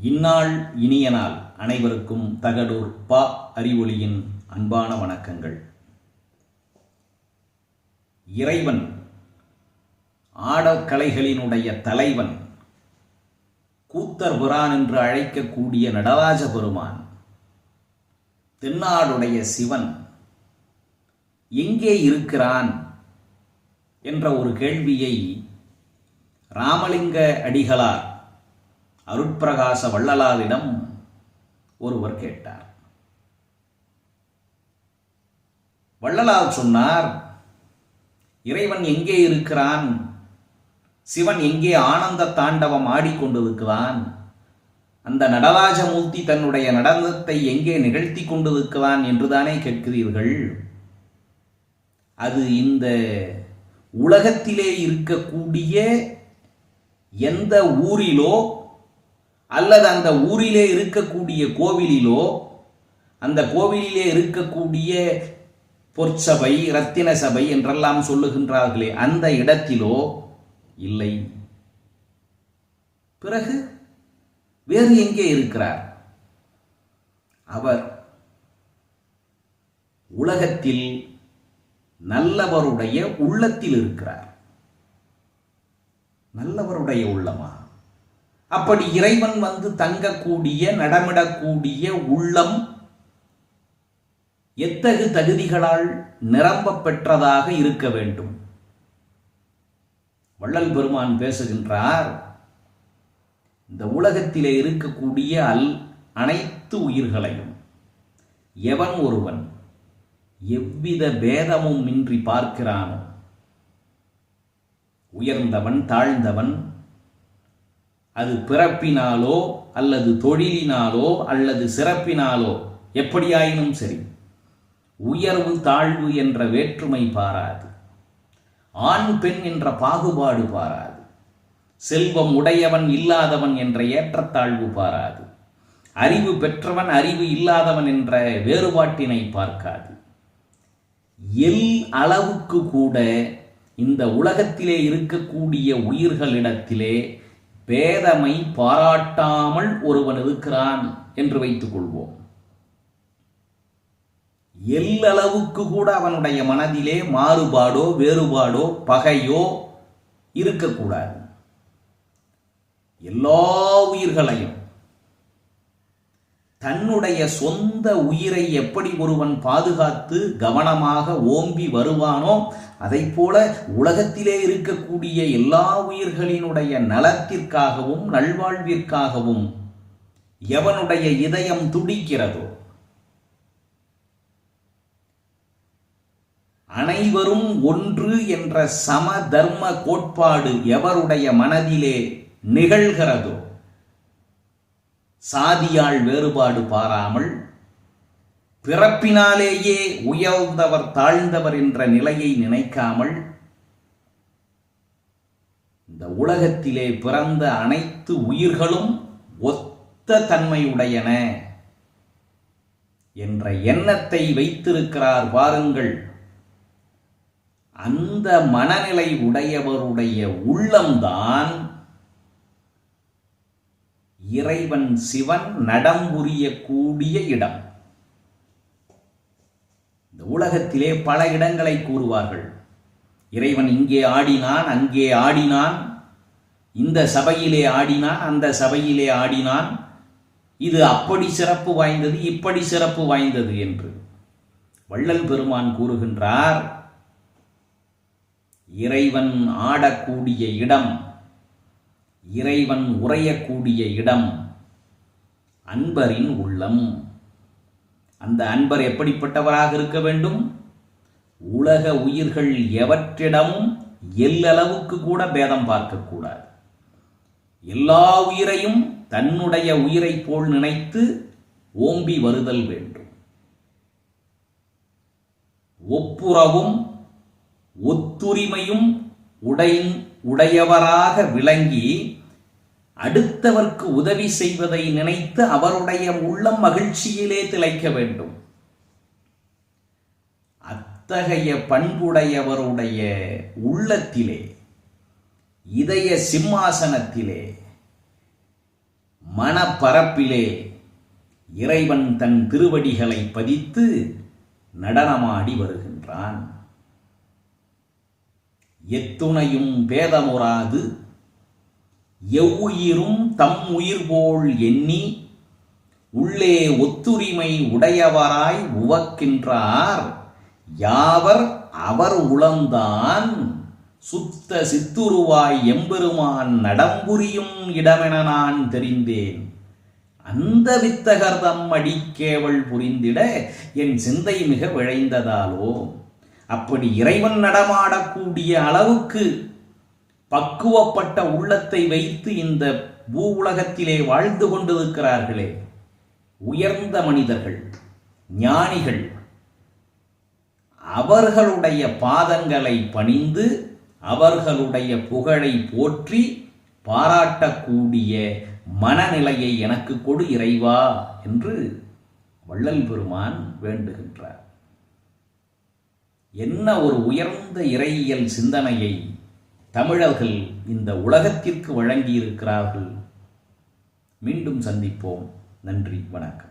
இந்நாள் இனிய நாள் அனைவருக்கும் தகடூர் பா அறிவொளியின் அன்பான வணக்கங்கள். இறைவன் ஆடக்கலைகளினுடைய தலைவன் கூத்தர் புரான் என்று அழைக்கக்கூடிய நடராஜ பெருமான் தென்னாடுடைய சிவன் எங்கே இருக்கிறான் என்ற ஒரு கேள்வியை ராமலிங்க அடிகளார் அருட்பிரகாச வள்ளலாரிடம் ஒருவர் கேட்டார். வள்ளலால் சொன்னார் இறைவன் எங்கே இருக்கிறான்? சிவன் எங்கே ஆனந்த தாண்டவம் ஆடிக்கொண்டிருக்கிறான் அந்த நடராஜமூர்த்தி தன்னுடைய நடனத்தை எங்கே நிகழ்த்தி கொண்டிருக்கிறான் என்றுதானே கேட்கிறீர்கள்? அது இந்த உலகத்திலே இருக்கக்கூடிய எந்த ஊரிலோ அல்லது அந்த ஊரிலே இருக்கக்கூடிய கோவிலிலோ அந்த கோவிலிலே இருக்கக்கூடிய பொற்சபை ரத்தின சபை என்றெல்லாம் சொல்லுகின்றார்களே அந்த இடத்திலோ இல்லை. பிறகு வேறு எங்கே இருக்கிறார்? அவர் உலகத்தில் நல்லவருடைய உள்ளத்தில் இருக்கிறார். நல்லவருடைய உள்ளமா? அப்படி இறைவன் வந்து தங்கக்கூடிய நடமிடக்கூடிய உள்ளம் எத்தகு தகுதிகளால் நிரம்ப பெற்றதாக இருக்க வேண்டும்? வள்ளல் பெருமான் பேசுகின்றார் இந்த உலகத்திலே இருக்கக்கூடிய அல் அனைத்து உயிர்களையும் எவன் ஒருவன் எவ்வித பேதமும் இன்றி பார்க்கிறானோ? உயர்ந்தவன் தாழ்ந்தவன் அது பிறப்பினாலோ அல்லது தொழிலினாலோ அல்லது சிறப்பினாலோ எப்படியாயினும் சரி உயர்வு தாழ்வு என்ற வேற்றுமை பாராது. ஆண் பெண் என்ற பாகுபாடு பாராது. செல்வம் உடையவன் இல்லாதவன் என்ற ஏற்றத்தாழ்வு பாராது. அறிவு பெற்றவன் அறிவு இல்லாதவன் என்ற வேறுபாட்டினை பார்க்காது. எல் அளவுக்கு கூட இந்த உலகத்திலே இருக்கக்கூடிய உயிர்களிடத்திலே பேதமை பாராட்டாமல் ஒருவன் இருக்கிறான் என்று வைத்துக் கொள்வோம். எல்லளவுக்கு கூட அவனுடைய மனதிலே மாறுபாடோ வேறுபாடோ பகையோ இருக்கக்கூடாது. எல்லா உயிர்களையும் தன்னுடைய சொந்த உயிரை எப்படி ஒருவன் பாதுகாத்து கவனமாக ஓம்பி வருவானோ அதை போல உலகத்திலே இருக்கக்கூடிய எல்லா உயிர்களினுடைய நலத்திற்காகவும் நல்வாழ்விற்காகவும் எவனுடைய இதயம் துடிக்கிறதோ அனைவரும் ஒன்று என்ற சம தர்ம கோட்பாடு எவருடைய மனதிலே நிகழ்கிறதோ சாதியால் வேறுபாடு பாராமல் பிறப்பினாலேயே உயர்ந்தவர் தாழ்ந்தவர் என்ற நிலையை நினைக்காமல் இந்த உலகத்திலே பிறந்த அனைத்து உயிர்களும் ஒத்த தன்மையுடையன என்ற எண்ணத்தை வைத்திருக்கிறார் பாருங்கள். அந்த மனநிலை உடையவருடைய உள்ளம்தான் இறைவன் சிவன் நடம் புரியக்கூடிய இடம். இந்த உலகத்திலே பல இடங்களை கூறுவார்கள். இறைவன் இங்கே ஆடினான் அங்கே ஆடினான். இந்த சபையிலே ஆடினான் அந்த சபையிலே ஆடினான். இது அப்படி சிறப்பு வாய்ந்தது இப்படி சிறப்பு வாய்ந்தது என்று வள்ளல் பெருமான் கூறுகின்றார். இறைவன் ஆடக்கூடிய இடம் இறைவன் உறையக்கூடிய இடம் அன்பரின் உள்ளம். அந்த அன்பர் எப்படிப்பட்டவராக இருக்க வேண்டும்? உலக உயிர்கள் எவற்றிடமும் எல்லளவுக்கு கூட பேதம் பார்க்கக்கூடாது. எல்லா உயிரையும் தன்னுடைய உயிரை போல் நினைத்து ஓம்பி வருதல் வேண்டும். ஒப்புரவும் ஒத்துரிமையும் உடை உடையவராக விளங்கி அடுத்தவர்க்கு உதவி செய்வதை நினைத்து அவருடைய உள்ளம் மகிழ்ச்சியிலே திளைக்க வேண்டும். அத்தகைய பண்புடையவருடைய உள்ளத்திலே இதய சிம்மாசனத்திலே மனப்பரப்பிலே இறைவன் தன் திருவடிகளை பதித்து நடனமாடி வருகின்றான். எத்துணையும் பேதமுறாது எவ்வுயிரும் தம் உயிர் போல் எண்ணி உள்ளே ஒத்துரிமை உடையவராய் உவக்கின்றார். யாவர் அவர் உளந்தான் சுத்த சித்துருவாய் எம்பெருமான் நடம்புரியும் இடமென நான் தெரிந்தேன். அந்த வித்தகர் தம் அடிக்கேவள் புரிந்திட என் சிந்தை மிக விழைந்ததாலோ? அப்படி இறைவன் நடமாடக்கூடிய அளவுக்கு பக்குவப்பட்ட உள்ளத்தை வைத்து இந்த பூ உலகத்திலே வாழ்ந்து கொண்டிருக்கிறார்களே உயர்ந்த மனிதர்கள் ஞானிகள் அவர்களுடைய பாதங்களை பணிந்து அவர்களுடைய புகழை போற்றி பாராட்டக்கூடிய மனநிலையை எனக்கு கொடு இறைவா என்று வள்ளல் பெருமான் வேண்டுகின்றார். என்ன ஒரு உயர்ந்த இறையியல் சிந்தனையை தமிழர்கள் இந்த உலகத்திற்கு வழங்கியிருக்கிறார்கள்? மீண்டும் சந்திப்போம். நன்றி வணக்கம்.